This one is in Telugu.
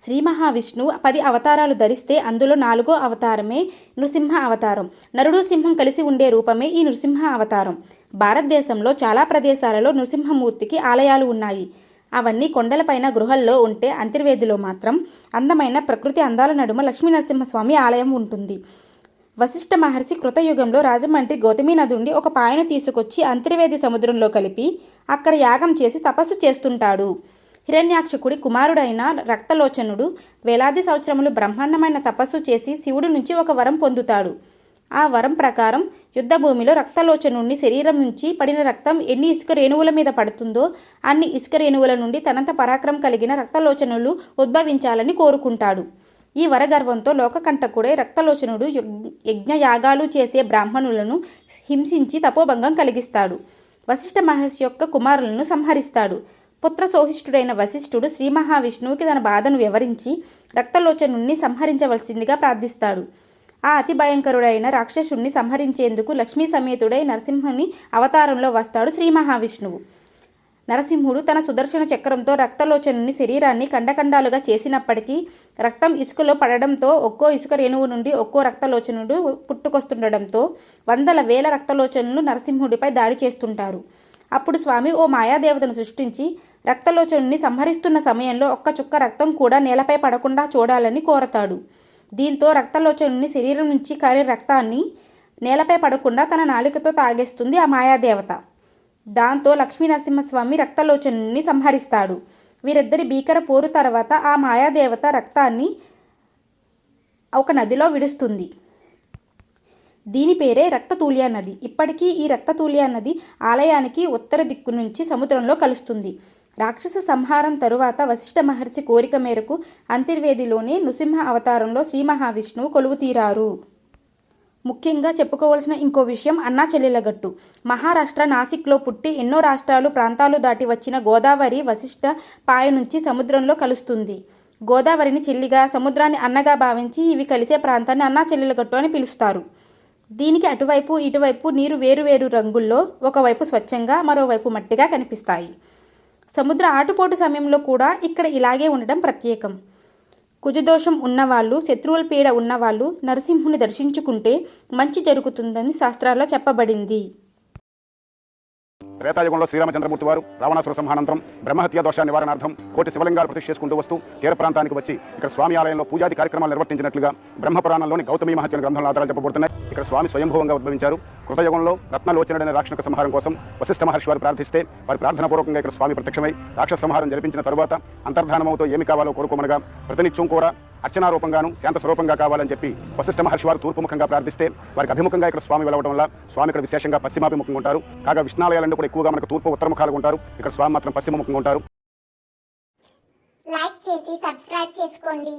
శ్రీ మహావిష్ణువు పది అవతారాలు ధరిస్తే అందులో నాలుగో అవతారమే నృసింహ అవతారం. నరుడు సింహం కలిసి ఉండే రూపమే ఈ నృసింహ అవతారం. భారతదేశంలో చాలా ప్రదేశాలలో నృసింహమూర్తికి ఆలయాలు ఉన్నాయి. అవన్నీ కొండలపైన గృహల్లో ఉంటే అంతర్వేదిలో మాత్రం అందమైన ప్రకృతి అందాల నడుమ లక్ష్మీ నరసింహస్వామి ఆలయం ఉంటుంది. వశిష్ఠ మహర్షి కృతయుగంలో రాజమండ్రి గౌతమి నదుండి ఒక పాయను తీసుకొచ్చి అంతర్వేది సముద్రంలో కలిపి అక్కడ యాగం చేసి తపస్సు చేస్తుంటాడు. హిరణ్యాక్షకుడి కుమారుడైన రక్తలోచనుడు వేలాది సంవత్సరములు బ్రహ్మాండమైన తపస్సు చేసి శివుడి నుంచి ఒక వరం పొందుతాడు. ఆ వరం ప్రకారం యుద్ధభూమిలో రక్తలోచనుని శరీరం నుంచి పడిన రక్తం ఎన్ని ఇసుక రేణువుల మీద పడుతుందో అన్ని ఇసుక రేణువుల నుండి తనంత పరాక్రమం కలిగిన రక్తలోచనులు ఉద్భవించాలని కోరుకుంటాడు. ఈ వరగర్వంతో లోకకంటకుడై రక్తలోచనుడు యజ్ఞయాగాలు చేసే బ్రాహ్మణులను హింసించి తపోభంగం కలిగిస్తాడు. వశిష్ఠ మహర్షి యొక్క కుమారులను సంహరిస్తాడు. పుత్ర సోహిష్ఠుడైన వశిష్ఠుడు శ్రీ మహావిష్ణువుకి తన బాధను వివరించి రక్తలోచనుణ్ణి సంహరించవలసిందిగా ప్రార్థిస్తాడు. ఆ అతి భయంకరుడైన రాక్షసుణ్ణి సంహరించేందుకు లక్ష్మీ సమేతుడై నరసింహుని అవతారంలో వస్తాడు శ్రీ మహావిష్ణువు. నరసింహుడు తన సుదర్శన చక్రంతో రక్తలోచనుని శరీరాన్ని ఖండఖండాలుగా చేసినప్పటికీ రక్తం ఇసుకలో పడడంతో ఒక్కో ఇసుక రేణువు నుండి ఒక్కో రక్తలోచనుడు పుట్టుకొస్తుండడంతో వందల వేల రక్తలోచనులు నరసింహుడిపై దాడి చేస్తుంటారు. అప్పుడు స్వామి ఓ మాయాదేవతను సృష్టించి రక్తలోచనుని సంహరిస్తున్న సమయంలో ఒక్క చుక్క రక్తం కూడా నేలపై పడకుండా చూడాలని కోరతాడు. దీంతో రక్తలోచనుని శరీరం నుంచి కారే రక్తాన్ని నేలపై పడకుండా తన నాలికతో తాగేస్తుంది ఆ మాయాదేవత. దాంతో లక్ష్మీనరసింహస్వామి రక్తలోచనుని సంహరిస్తాడు. వీరిద్దరి భీకర పోరు తర్వాత ఆ మాయాదేవత రక్తాన్ని ఒక నదిలో విడుస్తుంది. దీని పేరే రక్తతూల్య నది. ఇప్పటికీ ఈ రక్తతూల్య నది ఆలయానికి ఉత్తర దిక్కు నుంచి సముద్రంలో కలుస్తుంది. రాక్షస సంహారం తరువాత వశిష్ఠ మహర్షి కోరిక మేరకు అంతర్వేదిలోని నృసింహ అవతారంలో శ్రీ మహావిష్ణువు కొలువుతీరారు. ముఖ్యంగా చెప్పుకోవాల్సిన ఇంకో విషయం అన్నా చెల్లెలగట్టు మహారాష్ట్ర నాసిక్లో పుట్టి ఎన్నో రాష్ట్రాలు ప్రాంతాలు దాటి వచ్చిన గోదావరి వశిష్ఠ పాయ నుంచి సముద్రంలో కలుస్తుంది. గోదావరిని చెల్లిగా సముద్రాన్ని అన్నగా భావించి ఇవి కలిసే ప్రాంతాన్ని అన్నా చెల్లెలగట్టు అని పిలుస్తారు. దీనికి అటువైపు ఇటువైపు నీరు వేరు వేరు రంగుల్లో ఒకవైపు స్వచ్ఛంగా మరోవైపు మట్టిగా కనిపిస్తాయి. సముద్ర ఆటుపోటు సమయంలో కూడా ఇక్కడ ఇలాగే ఉండడం ప్రత్యేకం. కుజదోషం ఉన్నవాళ్ళు శత్రువుల పీడ ఉన్నవాళ్ళు నరసింహుని దర్శించుకుంటే మంచి జరుగుతుందని శాస్త్రాల్లో చెప్పబడింది. త్రేతాయుగంలో శ్రీరామచంద్రమూర్తి వారు రావణాసుర సంహానంతరం బ్రహ్మహత్య దోష నివారణార్థం కోటి శివలింగాలు ప్రతిష్ఠ చేసుకుంటూ వస్తూ తీర ప్రాంతానికి వచ్చి ఇక్కడ స్వామి ఆలయంలో పూజాది కార్యక్రమాలు నిర్వర్తించినట్లుగా బ్రహ్మపురాణంలోని గౌతమి మహత్య గ్రంథంలో ఆధారాలు చెప్పబడుతున్నాయి. ఇక్కడ స్వామి స్వయంభవంగా ఉద్భవించారు. కృతయుగంలో రత్నలోచనుడైన రాక్షస సంహారం కోసం వశిష్ఠ మహర్షి వారు ప్రార్థిస్తే వారి ప్రార్థనాపూర్వకంగా ఇక్కడ స్వామి ప్రత్యక్షమై రాక్షస సంహారం జరిపించిన తరువాత అంతర్ధానమవుతో ఏమి కావాలో కోరుకోమనగా ప్రతినిత్యం కూడా అర్చనా రూపంగాను శాంత స్వరూపంగా కావాలని చెప్పి వశిష్ఠ మహర్షి వారు తూర్పుముఖంగా ప్రార్థిస్తే వారికి అభిముఖంగా ఇక్కడ స్వామి వెళ్ళవడం వల్ల స్వామి ఇక్కడ విశేషంగా పశ్చిమాభిముఖంగా ఉంటారు. కాగా విష్ణాలయాలన్నీ కూడా ఎక్కువగా మనకు తూర్పు ఉత్తరముఖాలుగా ఉంటారు. ఇక్కడ స్వామి మాత్రం పశ్చిమముఖంగా ఉంటారు. లైక్ చేసి సబ్స్క్రైబ్ చేసుకోండి.